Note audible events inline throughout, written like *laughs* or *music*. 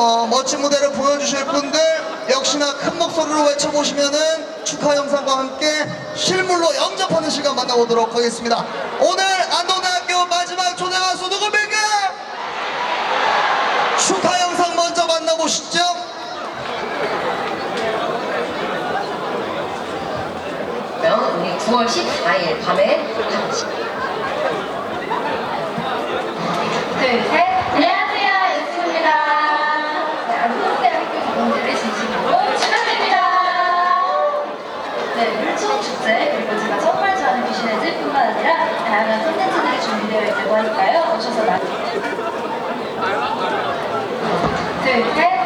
어, 멋진 무대를 보여주실 분들 역시나 큰 목소리로 외쳐보시면은 축하 영상과 함께 실물로 영접하는 시간 만나보도록 하겠습니다. 오늘 안동대학교 마지막 초대 가수 누구입니까? 축하 영상 먼저 만나보시죠. 9월 14일 밤에 같이. 다양한 콘텐츠들이 준비되어 있다고 하니까요. 오셔서 많이. 둘, 셋.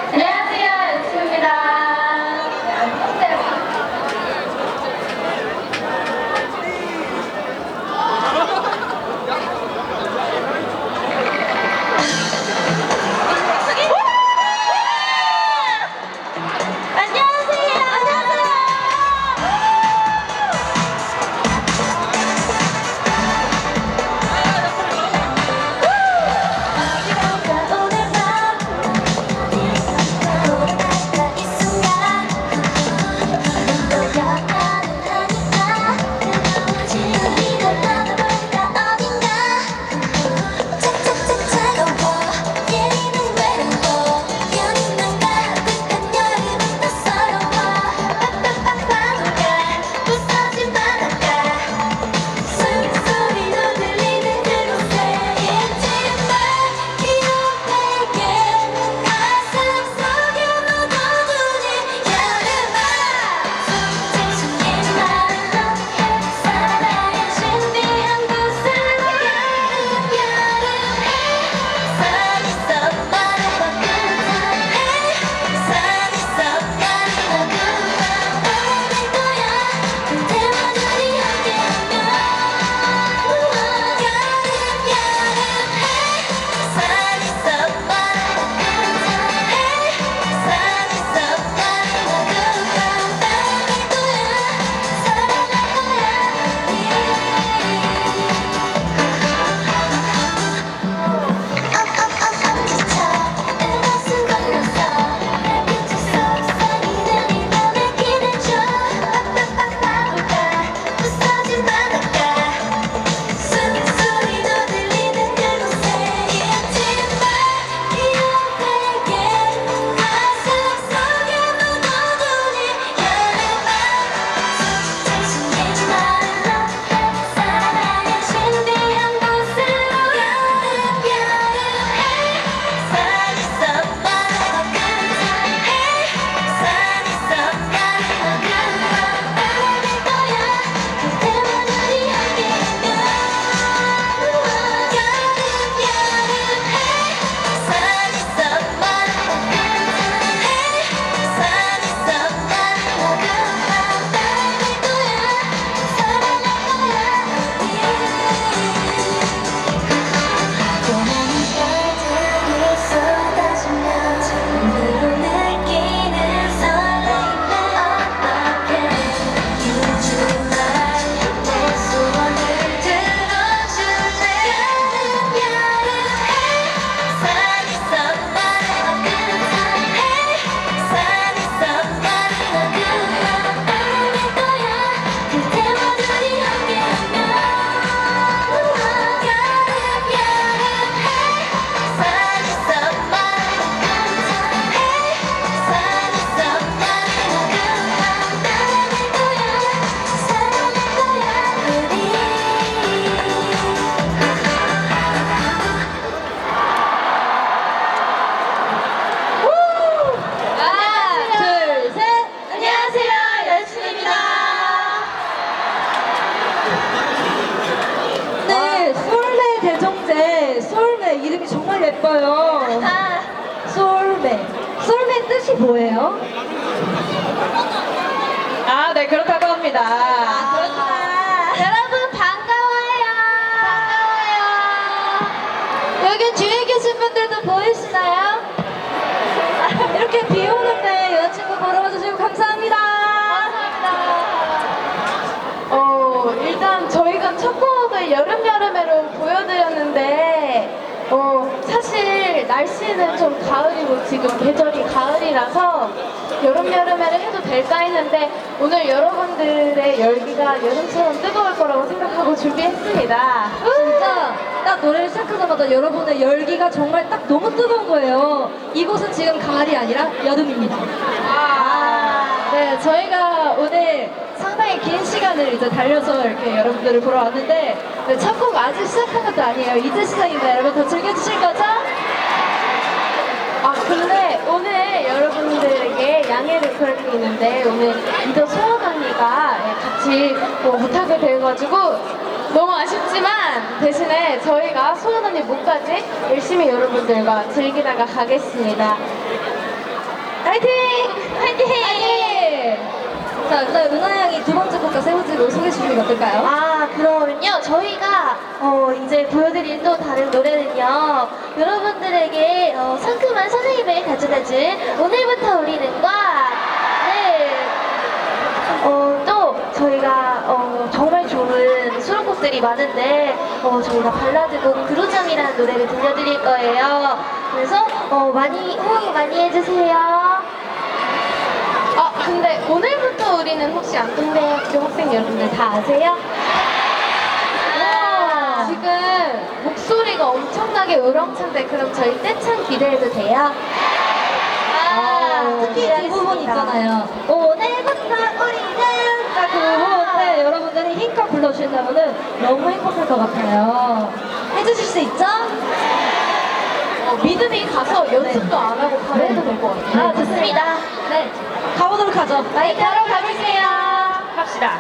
날씨는 좀 가을이고 지금 계절이 가을이라서 여름 여름에를 해도 될까 했는데 오늘 여러분들의 열기가 여름처럼 뜨거울 거라고 생각하고 준비했습니다. 진짜 딱 노래를 시작하자마자 여러분의 열기가 정말 딱 너무 뜨거운 거예요. 이곳은 지금 가을이 아니라 여름입니다. 아, 네, 저희가 오늘 상당히 긴 시간을 이제 달려서 이렇게 여러분들을 보러 왔는데 네, 첫곡 아직 시작한 것도 아니에요. 이제 시작입니다. 여러분 더 즐겨주실 거죠? 아 근데 오늘 여러분들에게 양해를 구할 게 있는데 오늘 리더 소원 언니가 예, 같이 뭐 못하게 돼가지고 너무 아쉽지만 대신에 저희가 소원 언니 목까지 열심히 여러분들과 즐기다가 가겠습니다. 파이팅! 파이팅! 자, 일단 은하 양이 두 번째 곡과 세 번째 곡 소개해 주시는 게 어떨까요? 아, 그러면요. 저희가 어, 이제 보여드릴 또 다른 노래는요. 여러분들에게 어, 상큼한 선생님을 가져다줄 오늘부터 우리는과 네. 어, 또 저희가 어, 정말 좋은 수록곡들이 많은데 어, 저희가 발라드곡 그루잠이라는 노래를 들려드릴 거예요. 그래서 어, 많이 호응 많이 해주세요. 아 근데 오늘부터 우리는 혹시 안동대학교 학생 여러분들 다 아세요? 우와. 지금 목소리가 엄청나게 우렁찬데 그럼 저희 떼창 기대해도 돼요? 아, 특히 그 부분 있잖아요. 오늘부터 우리는 딱그 부분 때 여러분들이 힘껏 불러주신다면 너무 행복할 것 같아요. 해주실 수 있죠? 어, 믿음이 가서 연습도 안 하고 바로 해도 될 것 같아요. 아, 좋습니다. 네. 가보도록 하죠. 많이 따라 가볼게요. 갑시다.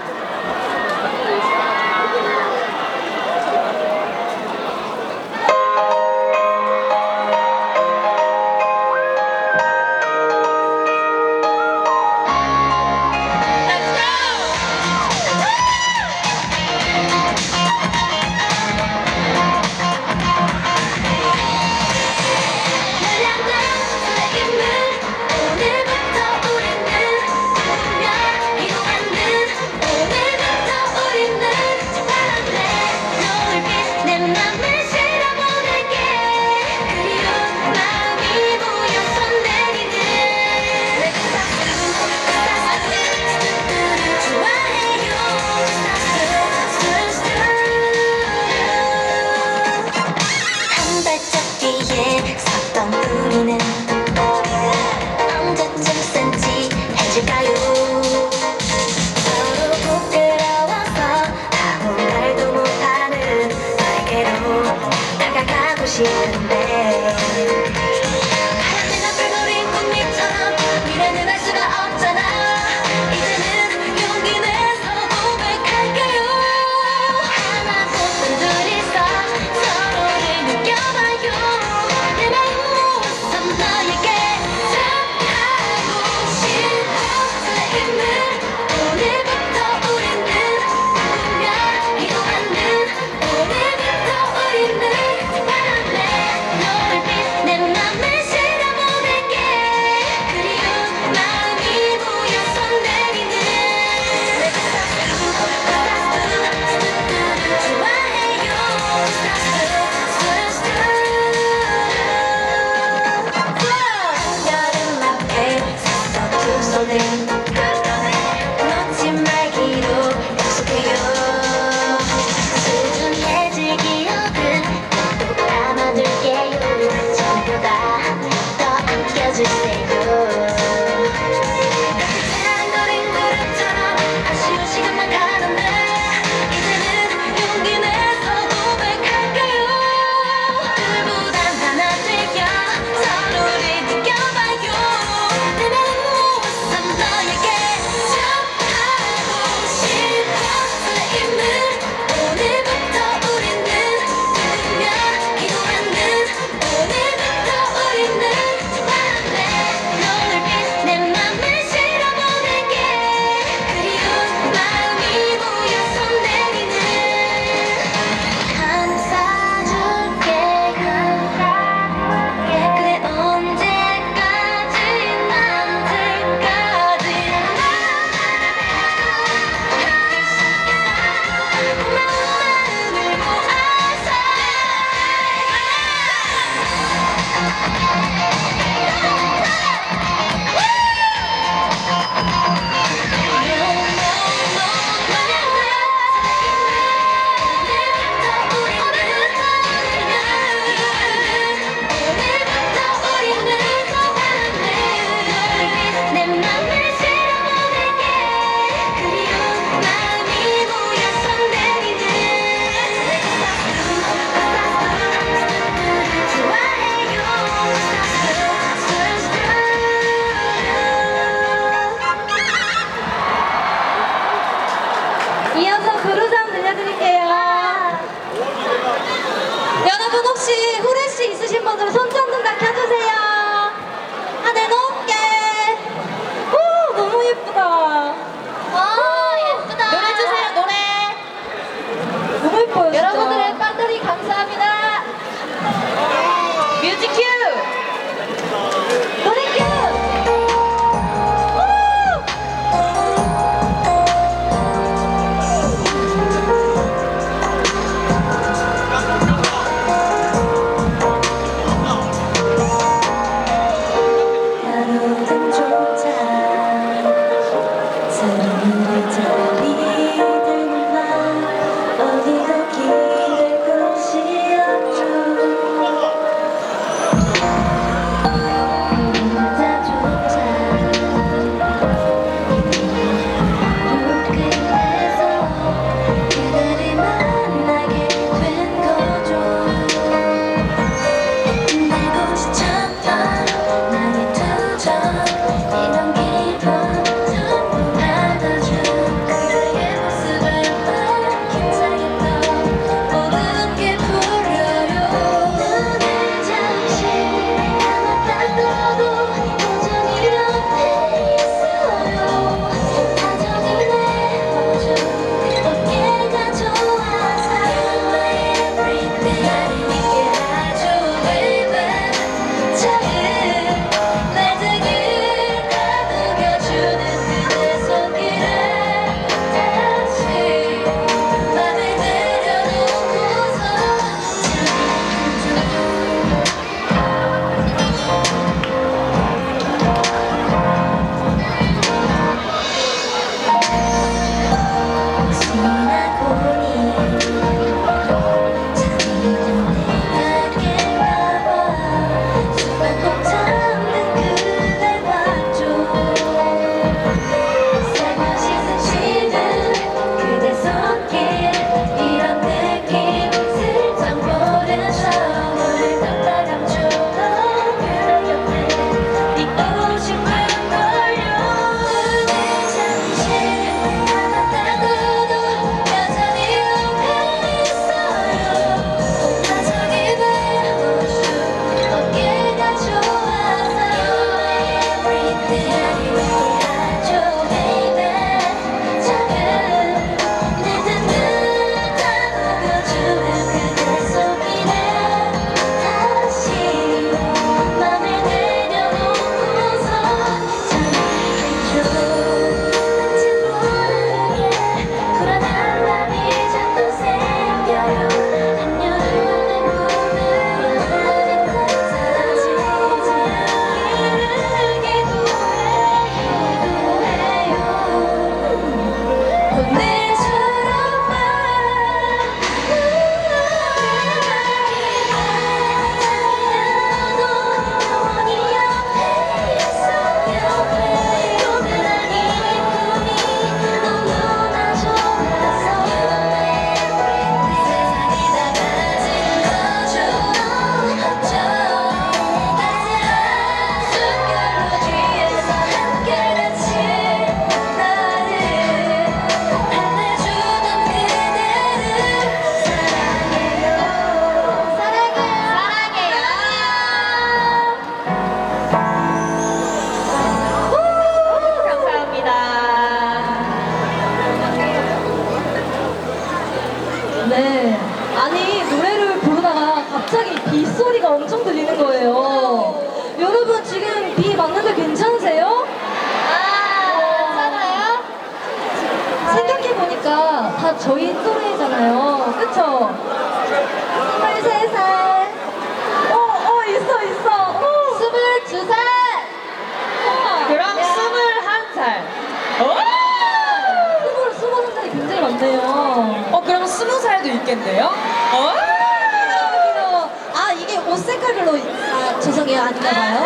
옷 색깔별로, 아, 죄송해요. 아닌가 봐요.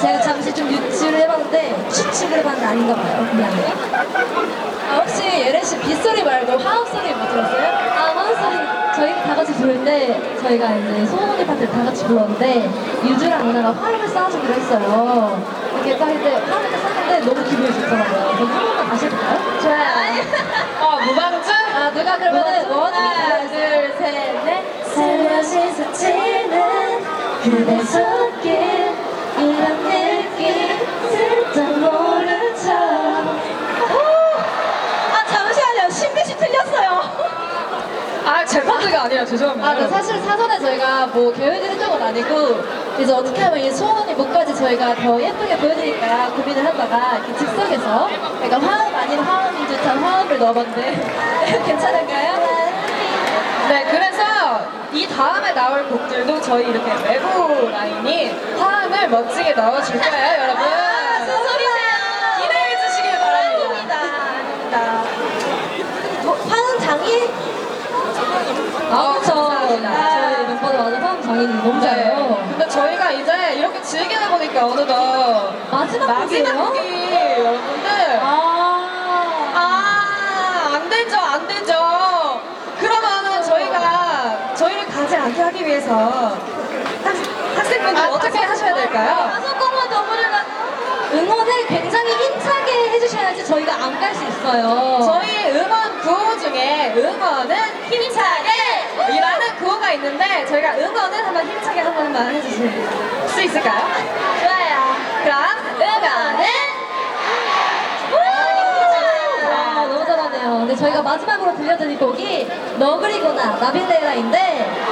제가 잠시 좀 유추를 해봤는데, 추측을 해봤는데 아닌가 봐요. 미안해요. 아, 혹시 예래 씨 빗소리 말고 화음 소리 못 들었어요? 아, 화음 소리. 저희가 다 같이 부를 때, 저희가 이제 소원이 파트를 다 같이 불렀는데, 유주랑 누나가 화음을 쌓아주기로 했어요. 이렇게 딱 이제 화음을 딱 쌓는데 너무 기분이 좋더라고요. 그럼 한 번만 다시 해볼까요? 좋아요. 어 무방증? 아, 누가 그러면은 원이 하나, 둘, 셋, 넷. 살며시 스치는 그대 손길 이런 느낌 슬쩍 모른 척 아, 잠시만요. 신빛이 틀렸어요. 아제 파트가 아니라 죄송합니다. 아, 네, 사실 사전에 저희가 뭐 계획을 했던 건 아니고 이제 어떻게 하면 이 소원 언니 목까지 저희가 더 예쁘게 보여드릴까 고민을 하다가 이렇게 즉석에서 약간 화음 아닌 화음인 듯한 화음을 넣어봤는데 *laughs* 괜찮을까요? 네 그래서 이 다음에 나올 곡들도 저희 이렇게 외부 라인이 화음을 멋지게 넣어줄 거예요 여러분. 기대해 주시길 바랍니다. 뭐, 화음 장인? 아, 그쵸. 감사합니다. 저희 멤버들 아주 화음 장인 너무 네. 잘해요. 근데 저희가 이제 이렇게 즐기다 보니까 어느덧 마지막 마지막 곡이에요? 곡이 여러분들 아. 아, 안 되죠, 안 되죠. 그러면은 저희가 저희를 가지 않게 하기 위해서 학, 학생분들 어떻게 하셔야 될까요? 다섯 곡만 더 부르면 응원을 굉장히 힘차게 해주셔야지 저희가 안 갈 수 있어요. 저희 응원 구호 중에 응원은 힘차게 이라는 구호가 있는데 저희가 응원은 한번 힘차게 한 번만 해주실 수 있을까요? 좋아요 그럼 응원은 아, 너무 잘하네요. 근데 저희가 마지막으로 들려드릴 곡이 너구리구나 나빌레라인데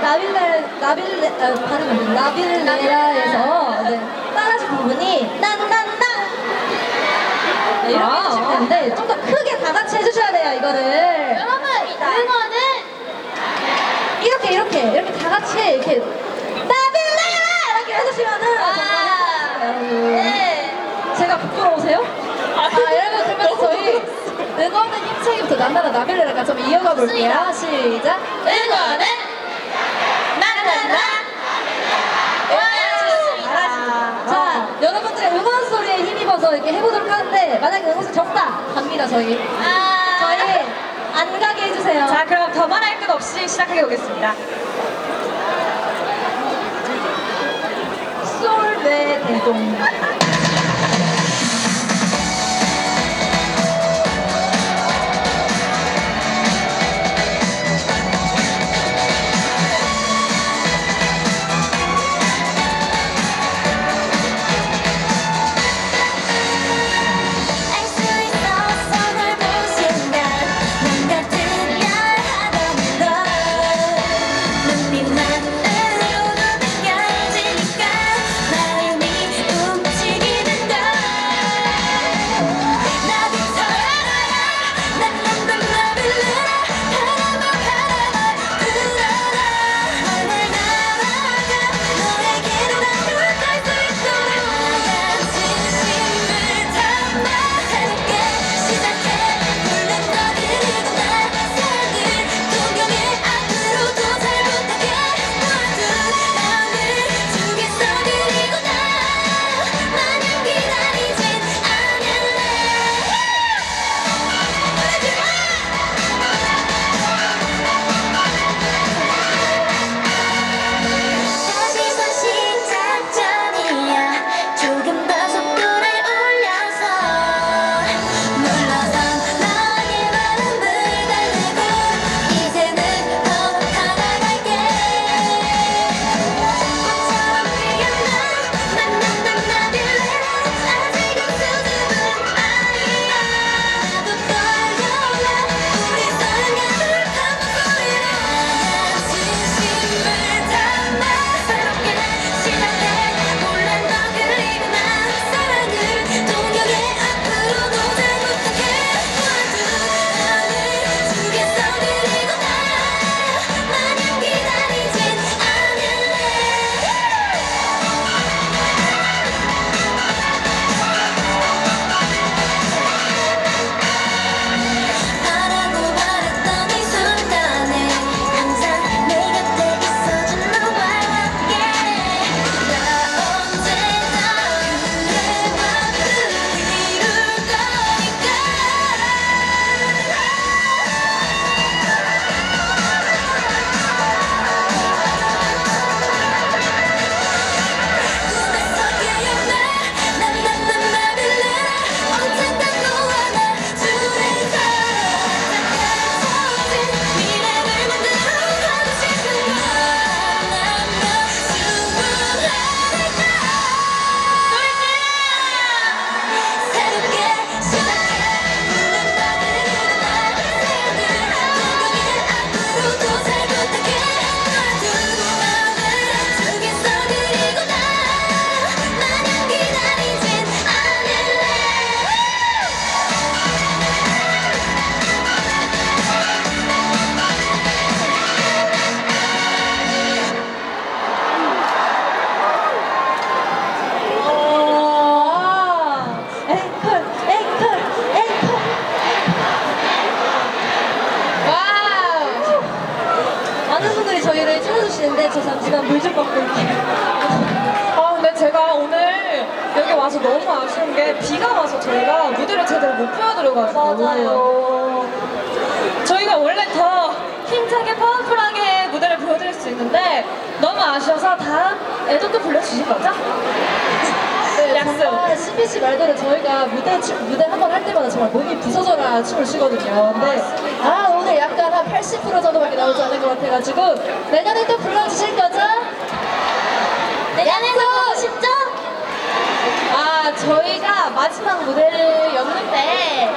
나빌레 나빌레 아, 발음 안 돼. 나빌레라에서 이제 따라줄 부분이 난난난 네, 이렇게. 해주시면 되는데 좀 더 크게 다 같이 해주셔야 돼요 이거를 여러분 응원은 이렇게 이렇게 이렇게 다 같이 이렇게 나빌레라 이렇게 해주시면은 정말 여러분. 네 제가 부끄러우세요? 아, 여러분 그러면 저희 응원은 힘차기부터 난나라 나빌레라가 좀 이어가 볼게요. 시작. 응원은 나나나 와 자, 여러분들의 응원 소리에 이렇게 해보도록 하는데 만약에 소리 적다 갑니다 저희. 아 저희 안 가게 해주세요. 자 그럼 더 말할 것 없이 시작해 보겠습니다. 솔레 대동. 진짜 너무 아쉬운 게 비가 와서 저희가 무대를 제대로 못 보여드려가지고 맞아요. 저희가 원래 더 힘차게 파워풀하게 무대를 보여드릴 수 있는데 너무 아쉬워서 다음에도 또 불러주실 거죠? 네, *laughs* 약속. 정말 신비 씨 말대로 저희가 무대 춤, 무대 한 번 할 때마다 정말 몸이 부서져라 춤을 추거든요. 근데 아 오늘 약간 한 80% 정도밖에 나오지 않을 것 같아가지고 내년에 또 불러주실 거죠? 내년에도 보고 싶죠? 아, 저희가 마지막 무대를 였는데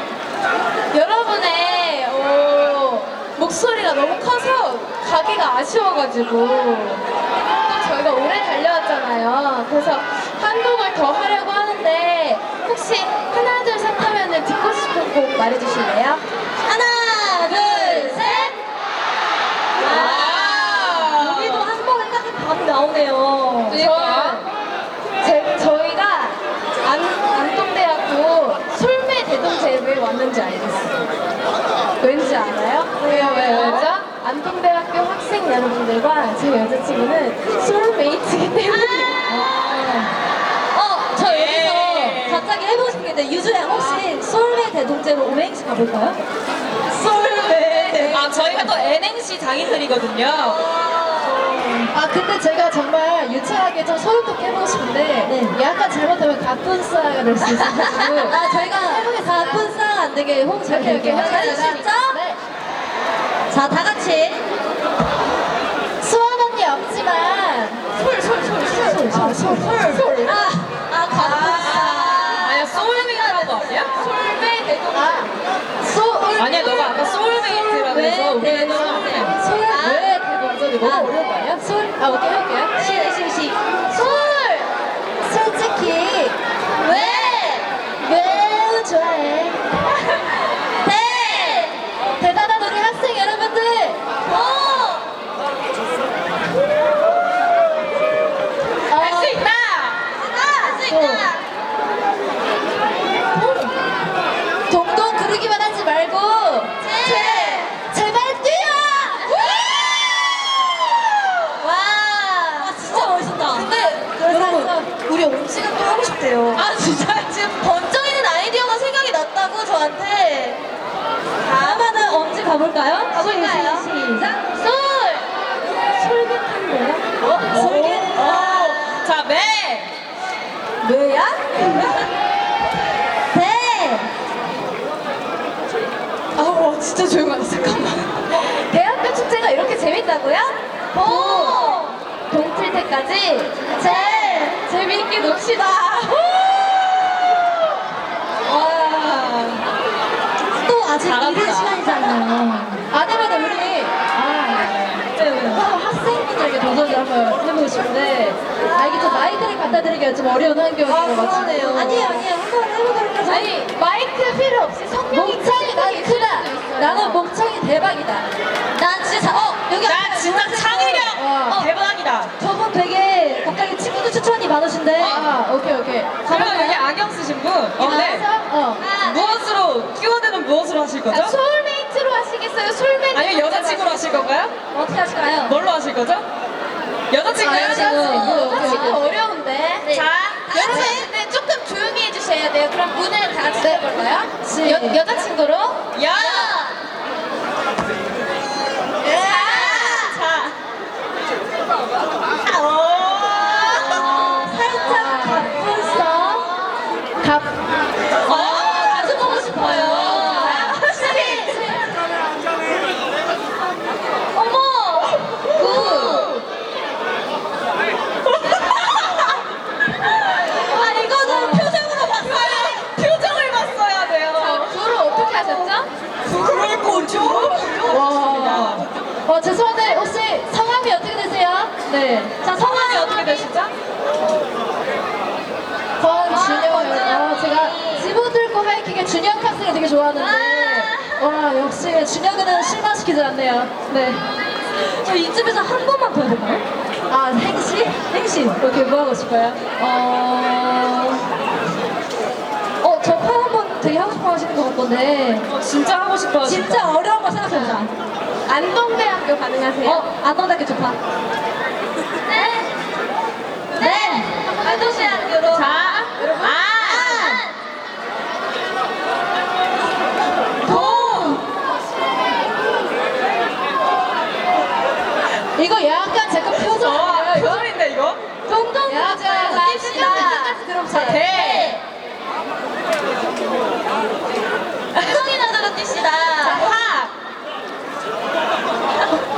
여러분의 어, 목소리가 너무 커서 가기가 아쉬워가지고 또 저희가 오래 달려왔잖아요. 그래서 한 곡을 더 하려고 하는데 혹시 하나 둘 셋 하면은 듣고 싶은 곡 말해주실래요? 하나 둘 셋. 와. 여기도 한 번에 딱 답이 나오네요. 저는 제, 저희가 안, 안동대학교 솔매 대동제에 왜 왔는지 알겠어요. 왠지 알아요? 왜요, 왜요, 왜죠? 안동대학교 학생 여러분들과 제 여자친구는 솔메이트이기 때문에. 어, 저 예. 여기서 갑자기 해보고 싶은 게 있는데 유주야 혹시 솔메 대동제로 오행시 가볼까요? 솔메. 아 저희가 또 NNC 장인들이거든요 아 근데 제가 정말 유치하게 좀 소름돋게 해보고 싶은데 약간 잘못하면 가뿐싸가 될 수 있어가지고 *laughs* 아 저희가 가뿐싸 안 되게 호응 잘 이렇게 해주시죠? 네. 자 다 같이. 수원 언니 없지만. 솔 솔 솔 솔 솔 솔솔 아아 가뿐싸 아니야 소울메이트라는 거 아니야? 솔메 대동 아. 소울 아니야 너가 아까 소울메이트라고 해서 우리는 솔왜 대동제이 너무 어려운 거 아니야? 솔? 아 오케이 할게요 시시시 솔 솔직히 왜 매우 좋아해 대 대단한 우리 학생 여러분들 오 할 수 있다 할수 있다 동동 구르기만 하지 말고 제 제발 뛰어 와 아, 진짜 멋있다 근데 여러분 우리 옹지가 또 하고 싶대요 아 진짜 지금 번쩍 이는 아이디어가 생각이 났다고 저한테 다음에는 엄지 가볼까요? 가볼까요? 시작 솔 솔깃한데요? 어? 솔깃 아, 자매 뭐야? 네. 아와 진짜 조용하다 잠깐만 대학교 축제가 이렇게 재밌다고요? 오! 동틀 때까지 제 재미있게 놉시다. 와. 또 아직. 이른 시간이잖아요. 아니면 우리 아, 네. 학생분들에게 도전을 한번 해보고 싶은데 아 이게 좀 마이크를 갖다 드리기가 좀 어려운 환경인 아. 그러네요. 아니에요, 아니에요. 한번 해보도록 하죠. 아니 마이크 필요 없이 성명이 목청이 난 크다. 나는 목청이 대박이다. 난 진짜 자- 어 여기 나 앞에 진짜 창의력 어, 대박이다 저분 되게 갑자기 친구들 추천이 많으신데. 아, 오케이 오케이. 그리고 여기 안경 쓰신 분 있는데 어. 무엇 키워드는 무엇으로 하실 거죠? 아, 솔메이트로 하시겠어요? 솔메이트 아니면 여자친구로 하실 건가요? 어떻게 하실까요? 뭘로 하실 거죠? 여자친구 아, 여자친구. 여자친구. 어려운데. 자 여러분 근데 조금 조용히 해주셔야 돼요. 그럼 문을 다 같이 해볼까요? 시- 여, 여자친구로 야! 자, 어, 살짝 가뿐싸. 갑. 어, 자주 보고 싶어요. 어머! 구. 아, 이거는 표정으로 봤어요. 표정을 봤어야 돼요 구를 어떻게 하셨죠? 그럴 거죠? 와. 어, 죄송한데, 혹시 성함이 어떻게 되세요? 네. 자, 성함이 어떻게 되시죠? 권준영이요. 어, 제가 지붕 들고 하이킹의 준영 학생을 되게 좋아하는데, 와, 역시 준영이는 실망시키지 않네요. 네. 저 이쯤에서 한 번만 더 해볼까요? 아, 행시? 행시. 이렇게 뭐 하고 싶어요? 어. 어, 저파 한번 되게 하고 싶어 하시는 것 같던데. 어, 진짜 하고 싶어 하실 진짜 어려운 거 생각해보자. 안동대학교 가능하세요? 어, 안동대학교 좋다. 네. 네. 아저씨 학교로. 자, 여러분. 아. 동. 이거 약간 제거 표정 아, 아니에요, 이거? 표정인데 이거? 동동 약간 갑시다. 끝까지 들어보세요. 대. 성이나 들어뛰시다. 자, 학.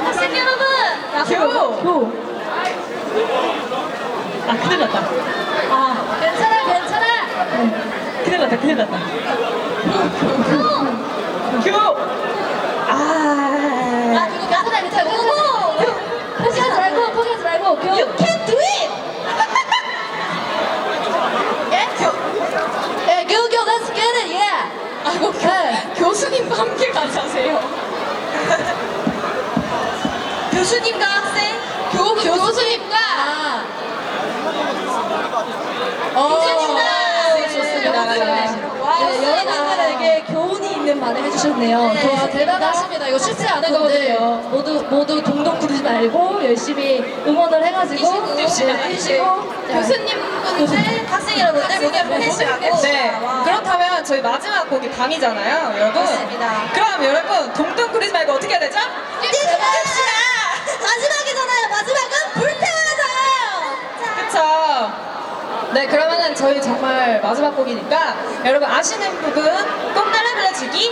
학생 네. 아, 여러분. 교. 교. 아 큰일 났다. 아, 괜찮아, 괜찮아. 큰일 났다. 큰일 났다. 교. 아. 아, 그거 괜찮아, 괜찮아. 고! 포기하지 말고, 포기하지 말고. 교. You can do it! 예? 교. 예, 교, 교, let's get it, yeah. 아이고, 네. 교수님과 함께 가자세요. *laughs* 교수님과 학생. 교 교수님과. 아. 어, 교수님과. 네, 좋습니다. 네. 네, 여러분들에게 교훈이 있는 말을 해주셨네요. 와, 대단하십니다. 이거 쉽지 않은 거거든요. 모두, 모두 동동 부르지 말고 열심히 응원을 해가지고 네, 뛰시고 네. 교수님분들, 학생 여러분들 모두 보내시라고. 네. 그렇다면 저희 마지막 곡이 밤이잖아요, 여러분. 맞습니다. 그럼 여러분 동동 부리지 말고 어떻게 해야 되죠? 뛰시다. 마지막이잖아요. 마지막은 불태워야죠. 그쵸? 네, 그러면은 저희 정말 마지막 곡이니까 여러분 아시는 부분 꼭 따라 불러주기.